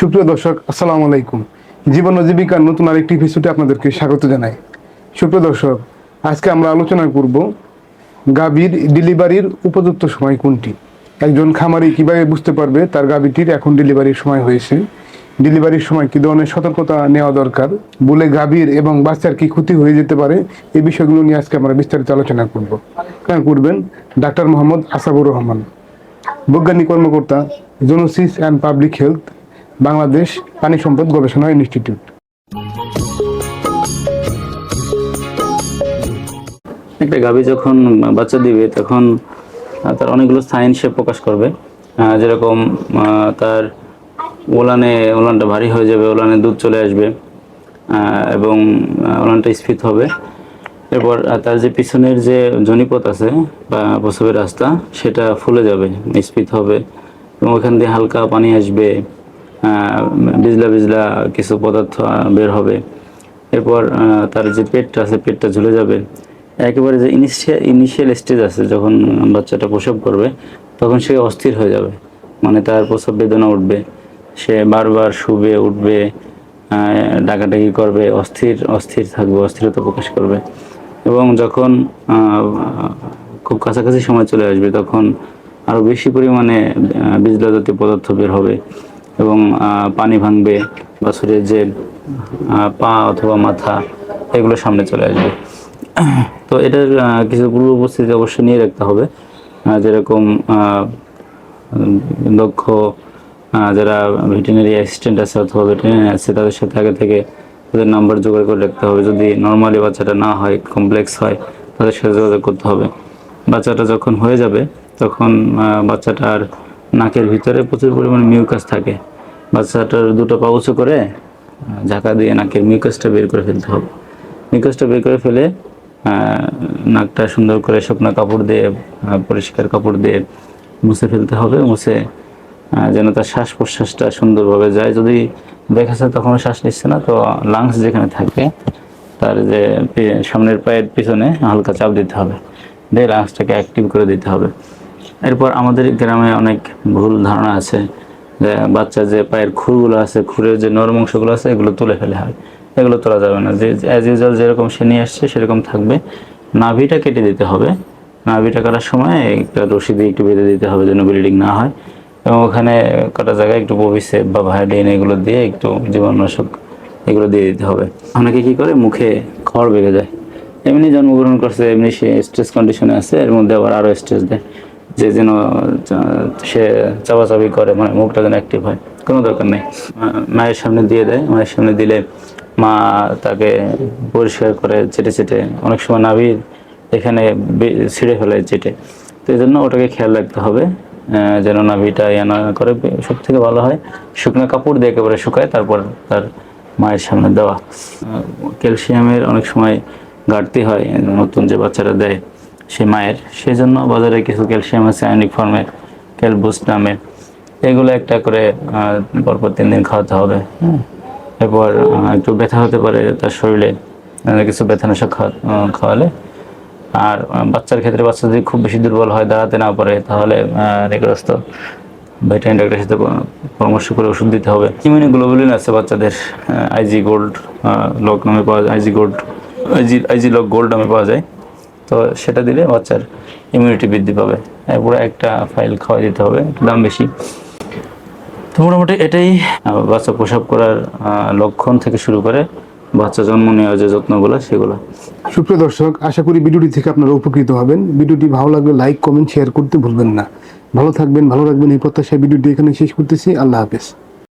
সুপ্রিয় দর্শক, আসসালামু আলাইকুম। জীবন ও জীবিকার নতুন আরেকটি এপিসোডে আপনাদেরকে স্বাগত জানাই। সুপ্রিয় দর্শক, আজকে আমরা আলোচনা করব গাভীর ডেলিভারির উপযুক্ত সময় কোনটি? একজন খামারি কীভাবে বুঝতে পারবে তার গাভীটির এখন ডেলিভারির সময় হয়েছে? ডেলিভারির সময় কি ধরনের সতর্কতা নেওয়া দরকার? বলে গাভীর এবং বাচ্চার কি ক্ষতি হয়ে যেতে পারে? এই বিষয়গুলো নিয়ে আজকে আমরা বিস্তারিত আলোচনা করব। করবেন? ডাক্তার মোহাম্মদ আসাবুর রহমান, বৈজ্ঞানিক কর্মকর্তা zoonosis and public health Bangladesh পানি সম্পদ গবেষণা ইনস্টিটিউট। একটা গাভী যখন বাচ্চা দিবে, তখন তার অনেকগুলো সাইন সে প্রকাশ করবে। যেরকম তার ওলানে, ওলানটা ভারী হয়ে যাবে, ওলানে দুধ চলে আসবে এবং ওলানটা স্ফীত হবে। এরপর তার যে পিছনের যে জনিপথ আছে বা প্রসবের রাস্তা, সেটা ফুলে যাবে, স্ফীত হবে, এবং ওখান দিয়ে হালকা পানি আসবে। বিজলা বিজলা কিছু পদার্থ বের হবে। এরপর তার যে পেটটা আছে, পেটটা ঝুলে যাবে। একেবারে যে ইনিশিয়াল ইনিশিয়াল স্টেজ আছে, যখন বাচ্চাটা প্রসব করবে, তখন সে অস্থির হয়ে যাবে। মানে তার প্রসব বেদনা উঠবে। সে বারবার শুবে, উঠবে ডাকাডাকি করবে, অস্থির অস্থির থাকবে, অস্থিরতা প্রকাশ করবে। এবং যখন খুব কাছাকাছি সময় চলে আসবে, তখন আরও বেশি পরিমাণে বিজলা জাতীয় পদার্থ বের হবে। এবং পানি ভাঙবে বাছুরের যে পা অথবা মাথা, এগুলো সামনে চলে আসবে। তো এটার কিছু পূর্ব উপস্থিতি অবশ্যই নিয়ে রাখতে হবে। যেরকম দক্ষ যারা ভেটেরিনারি অ্যাসিস্ট্যান্ট আছে অথবা ভেটেরিনারি আছে, তাদের সাথে আগে থেকে তাদের নাম্বার জোগাড় করে রাখতে হবে। যদি নর্মালি বাচ্চাটা না হয় কমপ্লেক্স হয়, তাদের সাথে যোগাযোগ করতে হবে। বাচ্চাটা যখন হয়ে যাবে, তখন বাচ্চাটার নাকের ভিতরে প্রচুর পরিমাণে মিউকাস থাকে। বাচ্চাটার দুটো পা উঁচু করে ঝাঁকা দিয়ে নাকের মিউকাসটা বের করে ফেলতে হবে। মিউকাসটা বের করে ফেলে নাকটা সুন্দর করে শুকনো কাপড় দিয়ে পরিষ্কার কাপড় দিয়ে মুছে ফেলতে হবে, মুছে যেন তার শ্বাস প্রশ্বাসটা সুন্দরভাবে যায়। যদি দেখা যায় তখন শ্বাস নিচ্ছে না, তো লাংস যেখানে থাকে, তার যে সামনের পায়ের পিছনে হালকা চাপ দিতে হবে। দিয়ে লাংসটাকে অ্যাক্টিভ করে দিতে হবে। এরপর আমাদের গ্রামে অনেক ভুল ধারণা আছে। যে বাচ্চা যে পায়ের খুরগুলো আছে, খুরের যে নরম অংশগুলো আছে, এগুলো তুলে ফেলে হয়। এগুলো তোলা যাবে না। যে অ্যাজ ইউজুয়াল যেরকম সে নিয়ে আসছে, সেরকম থাকবে। নাভিটা কেটে দিতে হবে। নাভিটা কাটার সময় একটা রশি দিয়ে একটু বেঁধে দিতে হবে যেন ব্লিডিং না হয়। এবং ওখানে কাটা জায়গায় একটু ববিসেপ বা ভায়োডিন এগুলো দিয়ে একটু জীবাণুনাশক এগুলো দিয়ে দিতে হবে। অনেকে কি করে? মুখে খড় বেড়ে যায় এমনি জন্মগ্রহণ করছে, এমনি সে স্ট্রেস কন্ডিশনে আছে, এর মধ্যে আবার আরও স্ট্রেস দেয়। যে যেন সে চাপাচাপি করে মানে মুখটা যেন অ্যাক্টিভ হয়, কোনো দরকার নেই। মায়ের সামনে দিয়ে দেয়, মায়ের সামনে দিলে মা তাকে পরিষ্কার করে, চেটে চেটে, অনেক সময় নাভির এখানে ছিঁড়ে ফেলে চেটে। তো এই জন্য ওটাকে খেয়াল রাখতে হবে যেন নাভিটা ইয়া না করে সব থেকে ভালো হয়। শুকনো কাপড় দিয়ে একেবারে শুকায়, তারপর তার মায়ের সামনে দেওয়া। ক্যালসিয়ামের অনেক সময় ঘাটতি হয়, নতুন যে বাচ্চারা দেয় সে মায়ের। সেই জন্য বাজারে কিছু ক্যালসিয়াম আছে, আয়নিক ফর্মের ক্যালবুস্ট নামে এগুলো একটা করে পরপর তিন দিন খাওয়াতে হবে হ্যাঁ। এরপর একটু ব্যথা হতে পারে তার শরীরে কিছু ব্যথানাশক খাওয়া- খাওয়ালে। আর বাচ্চার ক্ষেত্রে বাচ্চা যদি খুব বেশি দুর্বল হয়, দাঁড়াতে না পারে, তাহলে নিকটস্থ ভেটেরিনারি ডাক্তারের সাথে পরামর্শ করে ওষুধ দিতে হবে। ইমিউনি গ্লোবুলিন আছে বাচ্চাদের আইজি গোল্ড লক নামে পাওয়া যায় IG gold IG IG lock gold নামে পাওয়া যায়। তো সেটা দিলে বাচ্চার ইমিউনিটি বৃদ্ধি পাবে। এরপরে একটা ফাইল খাওয়াই দিতে হবে দাম বেশি। তো মোটামুটি এটাই বাচ্চা প্রসব করার লক্ষণ থেকে শুরু করে বাচ্চা জন্ম নেওয়ার যে যত্নগুলো, সেগুলো। সুপ্রিয় দর্শক, আশা করি ভিডিওটি থেকে আপনারা উপকৃত হবেন। ভিডিওটি ভালো লাগলে লাইক, কমেন্ট শেয়ার করতে ভুলবেন না। ভালো থাকবেন, ভালো রাখবেন। এই প্রত্যাশায় ভিডিওটি এখানে শেষ করতেছি। আল্লাহ হাফেজ।